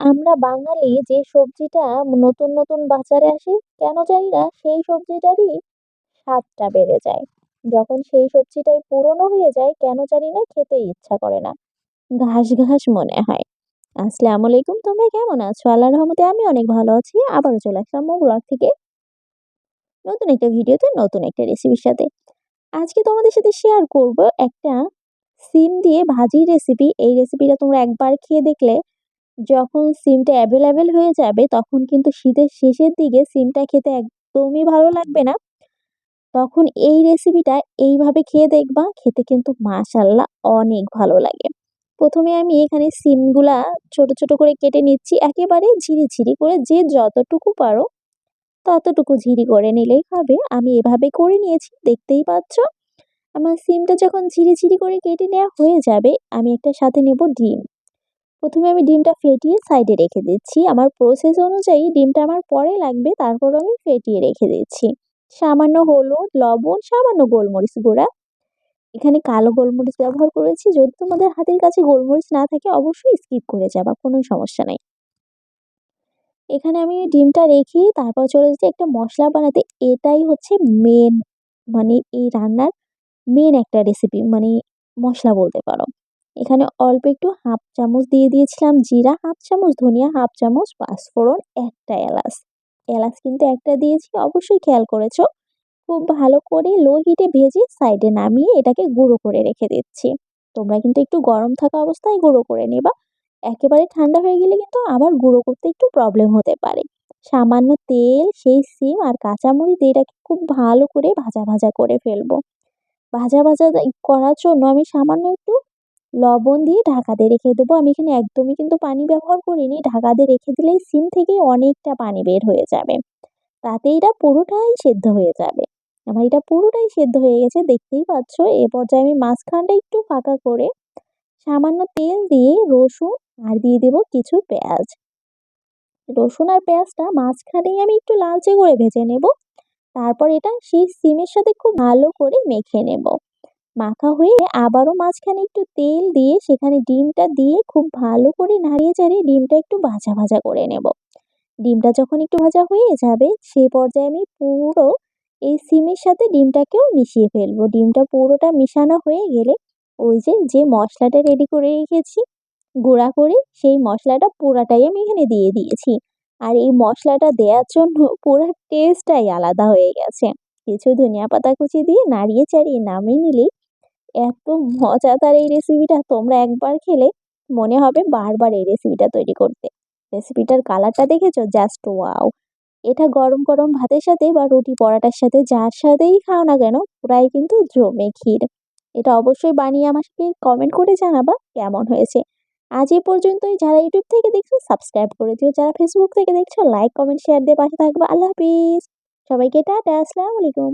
আমরা বাঙালি যে সবজিটা নতুন নতুন বাজারে আসে, কেন জানি না সেই সবজিটারই স্বাদটা বেড়ে যায়। যখন সেই সবজিটাই পুরনো হয়ে যায়, কেন জানি না খেতেই ইচ্ছা করে না। ঘাস ঘাস মনে হয়। আসসালামু আলাইকুম, তোমরা কেমন আছো? আল্লাহর রহমতে আমি অনেক ভালো আছি। আবারও চলে আসলাম ব্লগ থেকে নতুন একটা ভিডিওতে, নতুন একটা রেসিপির সাথে। আজকে তোমাদের সাথে শেয়ার করব একটা সিম দিয়ে ভাজি রেসিপি এই রেসিপিটা তোমরা একবার খেয়ে দেখলে যখন সিমটা অ্যাভেলেবেল হয়ে যাবে, তখন কিন্তু শীতের শেষের দিকে সিমটা খেতে একদমই ভালো লাগবে না। তখন এই রেসিপিটা এইভাবে খেয়ে দেখবা, খেতে কিন্তু মাশাল্লাহ অনেক ভালো লাগে। প্রথমে আমি এখানে সিমগুলা ছোট ছোট করে কেটে নিচ্ছি, একেবারে ঝিরি ঝিরি করে যে যতটুকু পারো, ততটুকু ঝিরি করে নিলেই হবে। আমি এভাবে করে নিয়েছি, দেখতেই পাচ্ছ। আমার সিমটা যখন ঝিরি ঝিরি করে কেটে নেওয়া হয়ে যাবে, আমি একটা সাথে নেব ডিম। প্রথমে আমি ডিমটা ফেটিয়ে সাইডে রেখে দিচ্ছি। আমার প্রসেস অনুযায়ী ডিমটা আমার পরে লাগবে তারপর আমি ফেটিয়ে রেখে দিচ্ছি। সামান্য হলুদ, লবণ, সামান্য গোলমরিচ গুঁড়া। এখানে কালো গোলমরিচ ব্যবহার করেছি। যদি তোমাদের হাতের কাছে গোলমরিচ না থাকে, অবশ্যই স্কিপ করে যাবা, কোনো সমস্যা নেই। এখানে আমি ডিমটা রেখে তারপর চলে যাচ্ছি একটা মশলা বানাতে। এটাই হচ্ছে মেন মানে এই রান্নার মেন একটা রেসিপি মানে মশলা বলতে পারো। এখানে অল্প একটু হাফ চামচ দিয়ে দিয়েছিলাম জিরা, হাফ চামচ ধনিয়া, হাফ চামচ পাঁচফোড়ন, একটা এলাচ। এলাচ কিন্তু একটা দিয়েছি, অবশ্যই খেয়াল করেছ। খুব ভালো করে লো হিটে ভেজে সাইডে নামিয়ে এটাকে গুঁড়ো করে রেখে দিচ্ছি। তোমরা কিন্তু একটু গরম থাকা অবস্থায় গুঁড়ো করে নেবা। একেবারে ঠান্ডা হয়ে গেলে কিন্তু আবার গুঁড়ো করতে একটু প্রবলেম হতে পারে। সামান্য তেল, সেই সিম আর কাঁচামরিচ দিয়ে এটাকে খুব ভালো করে ভাজা ভাজা করে ফেলব। ভাজা ভাজা করার জন্য আমি সামান্য একটু লবণ দিয়ে ঢাকা দিয়ে রেখে দেবো। আমি এখানে একদমই কিন্তু পানি ব্যবহার করিনি। ঢাকা দিয়ে রেখে দিলেই সিম থেকে অনেকটা পানি বের হয়ে যাবে। তাতে এটা পুরোটাই সেদ্ধ হয়ে যাবে। আমার এটা পুরোটাই সেদ্ধ হয়ে গেছে, দেখতেই পাচ্ছ। এ পর্যায়ে আমি মাঝখানটা একটু ফাঁকা করে সামান্য তেল দিয়ে রসুন আর দিয়ে দেব কিছু পেঁয়াজ। রসুন আর পেঁয়াজটা মাঝখানেই আমি একটু লালচে করে ভেজে নেব। তারপর এটা সেই সিমের সাথে খুব ভালো করে মেখে নেব। মাখা হয়ে আবারও মাঝখানে একটু তেল দিয়ে সেখানে ডিমটা দিয়ে খুব ভালো করে নাড়িয়ে চাড়িয়ে ডিমটা একটু ভাজা ভাজা করে নেব। ডিমটা যখন একটু ভাজা হয়ে যাবে সেই পর্যায়ে আমি পুরো এই সিমের সাথে ডিমটাকেও মিশিয়ে ফেলব। ডিমটা পুরোটা মিশানো হয়ে গেলে ওই যে যে মশলাটা রেডি করে রেখেছি, গুঁড়া করে সেই মশলাটা পুরাটাই আমি এখানে দিয়ে দিয়েছি। আর এই মশলাটা দেওয়ার জন্য পুরো টেস্টটাই আলাদা হয়ে গেছে। কিছু ধনিয়া পাতা কুচি দিয়ে নাড়িয়ে চাড়িয়ে নামিয়ে নিলেই এত মজাদার এই রেসিপিটা তোমরা একবার খেলে মনে হবে বারবার এই রেসিপিটা তৈরি করতে। রেসিপিটার কালারটা দেখেছ? জাস্ট ওয়াও এটা গরম গরম ভাতের সাথে বা রুটি পরাটার সাথে যার সাথেই খাও না কেন, পুরাই কিন্তু জমে ক্ষীর। এটা অবশ্যই বানিয়ে আমাকে কমেন্ট করে জানাবা কেমন হয়েছে। আজ এ পর্যন্তই। যারা ইউটিউব থেকে দেখছ সাবস্ক্রাইব করে দিও। যারা ফেসবুক থেকে দেখছ লাইক কমেন্ট শেয়ার দিয়ে পাশে থাকবে। আল্লাহ হাফিজ! সবাইকে টাটা। আসসালামু আলাইকুম।